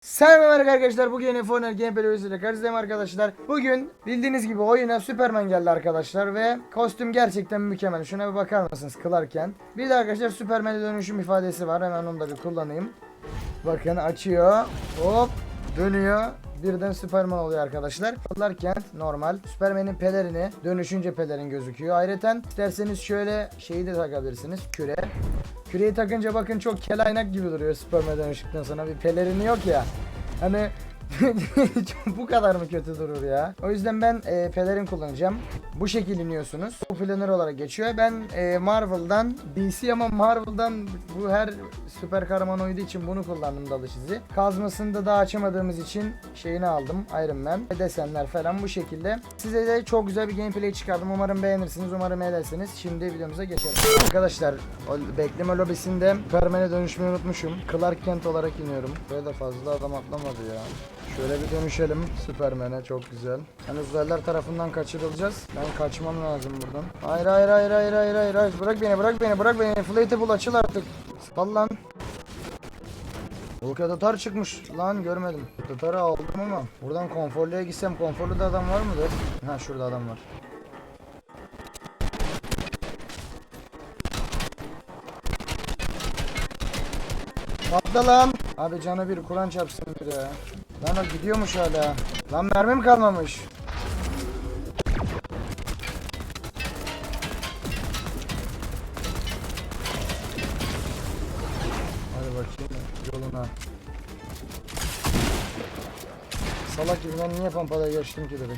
Selam arkadaşlar. Bugün Fortnite Gameplay videosuyla karşınızdayım arkadaşlar. Bugün bildiğiniz gibi oyuna Superman geldi arkadaşlar ve kostüm gerçekten mükemmel. Şuna bir bakar mısınız kılarken. Bir de arkadaşlar Superman'e dönüşüm ifadesi var. Hemen onu da bir kullanayım. Bakın açıyor. Hop dönüyor. Birden Superman oluyor arkadaşlar. Kılarken normal. Superman'in pelerini dönüşünce pelerin gözüküyor. Ayrıca isterseniz şöyle şeyi de takabilirsiniz. Küre. Küreyi takınca bakın çok kelaynak gibi duruyor Superman dönüştükten sonra bir pelerini yok ya. Hani bu kadar mı kötü durur ya? O yüzden ben e, pelerin kullanacağım. Bu şekil iniyorsunuz. Bu planör olarak geçiyor. Ben e, Marvel'dan DC ama Marvel'dan bu her süper kahraman oyduğu için bunu kullandım dalış izi. Kazmasını da daha açamadığımız için şeyini aldım. Iron Man desenler falan bu şekilde. Size de çok güzel bir gameplay çıkardım. Umarım beğenirsiniz. Umarım edersiniz. Şimdi videomuza geçelim. Arkadaşlar bekleme lobisinde Superman'e dönüşmeyi unutmuşum. Clark Kent olarak iniyorum. Böyle de fazla adam atlamadı ya. Şöyle bir dönüşelim Superman'e çok güzel. Yani uzaylılar tarafından kaçırılacağız. Ben kaçmam lazım buradan. Hayır hayır hayır hayır hayır hayır hayır. Bırak beni bırak beni bırak beni. Inflatable açıl artık. Sal lan. Hulk'a Tatar çıkmış. Lan görmedim. Tatar'ı aldım ama. Buradan konforluya gitsem konforlu da adam var mıdır? Ha şurada adam var. Atla lan. Abi canı bir Kur'an çarpsın bir ya. Lan o gidiyormuş hala. Lan mermim kalmamış. Hadi bakayım yoluna. Salak gibi ben niye pampada geçtim ki dedim.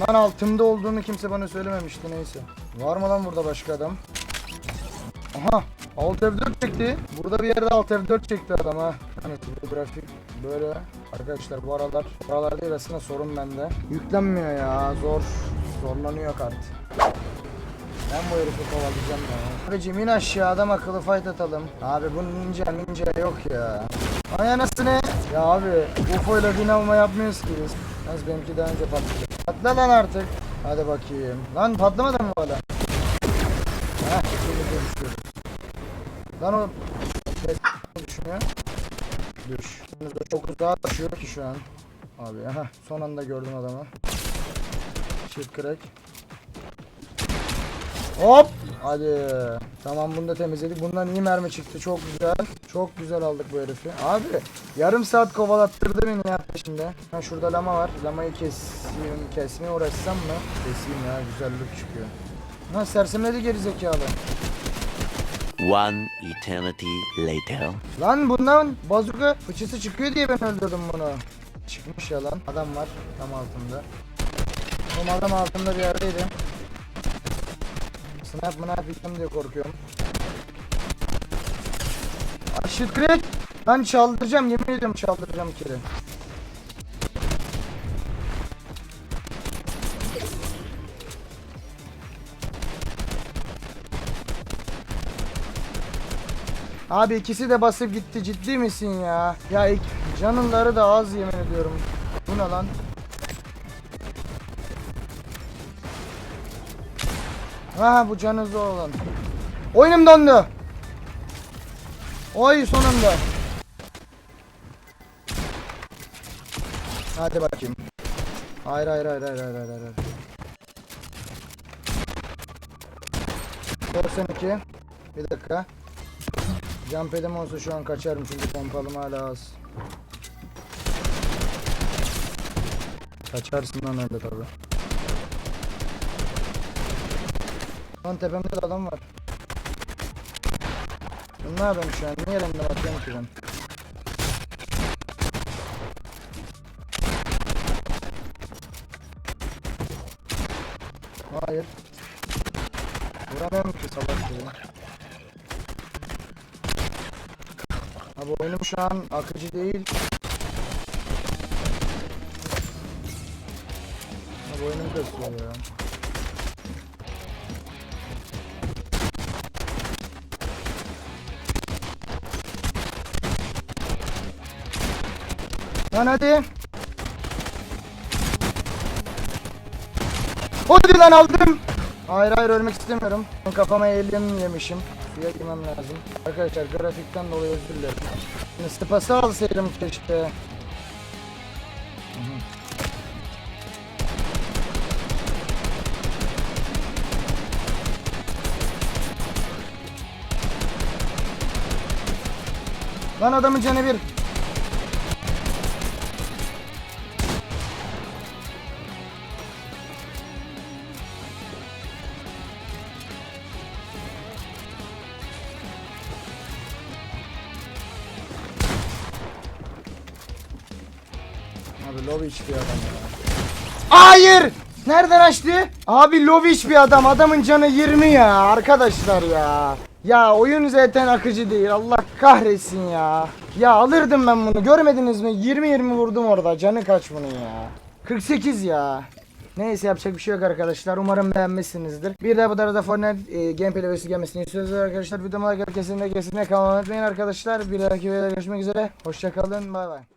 Lan altımda olduğunu kimse bana söylememişti neyse. Var mı lan burada başka adam? Aha Alt F4 çekti. Burada bir yerde Alt F4 çekti adam ha. Hani bu grafik böyle. Arkadaşlar bu aralar bu aralar değil aslında sorun bende. Yüklenmiyor ya zor. Zorlanıyor kart. Ben bu herifi kovalayacağım ya. Abicim in aşağı adam akıllı fight atalım. Abi bu ninja ninja yok ya. Ay anasını. Ya abi UFO ile bin alma yapmıyoruz ki biz. Yalnız benimki daha önce patladı. Patla lan artık. Hadi bakayım. Lan patlamadı mı hala? Heh şimdi dönüşüyoruz. Lan o düşmüyor. Düş. Çok uzağa düşüyor ki şu an. Abi aha son anda gördüm adamı. Shift crack. Hop! Hadi. Tamam bunu da temizledik. Bundan iyi mermi çıktı. Çok güzel. Çok güzel aldık bu herifi. Abi yarım saat kovalattırdı beni ya peşinde. Ha şurada lama var. Lamayı keseyim, kesmeye uğraşsam mı? Keseyim ya güzellik çıkıyor. Ha sersemledi geri zekalı. One eternity later. Lan bundan bazuka fıçısı çıkıyor diye ben öldürdüm bunu. Çıkmış ya lan. Adam var tam altında. Oğlum adam altında bir yerdeydi. Snap mı yapacağım diye korkuyorum. Aşık crack. Lan çaldıracağım yemin ediyorum çaldıracağım kiri. Abi ikisi de basıp gitti ciddi misin ya? Ya ik- canınları da az yemin ediyorum. Bu ne lan? Ha bu canı zor olan. Oyunum dondu. Oy sonunda. Hadi bakayım. Hayır hayır hayır hayır hayır hayır hayır. 92. Bir dakika. Jump edim olsa şu an kaçarım çünkü pompalım hala az. Kaçarsın lan öyle tabi. Lan tepemde de adam var. Ben ne yapayım şu an? Niye elimden atıyorum ki ben? Hayır. Vuramıyorum ki salak gibi. Abi oyunum şu an akıcı değil. Abi oyunum kasıyor ya. Lan hadi. Hadi lan aldım. Hayır hayır ölmek istemiyorum. Kafama alien yemişim. Suya girmem lazım. Arkadaşlar grafikten dolayı özür dilerim. Şimdi spası alsaydım keşke. Lan adamın canı bir. Abi Lovic bir adam ya. Hayır! Nereden açtı? Abi Lovic bir adam. Adamın canı 20 ya arkadaşlar ya. Ya oyun zaten akıcı değil. Allah kahretsin ya. Ya alırdım ben bunu. Görmediniz mi? 20-20 vurdum orada. Canı kaç bunun ya. 48 ya. Neyse yapacak bir şey yok arkadaşlar. Umarım beğenmişsinizdir. Bir de bu arada Fortnite e, gameplay videosu gelmesini istiyorsanız arkadaşlar videoma like kesinlikle kesinlikle kalmayı unutmayın arkadaşlar. Bir dahaki videoda görüşmek üzere. Hoşçakalın. Bay bay.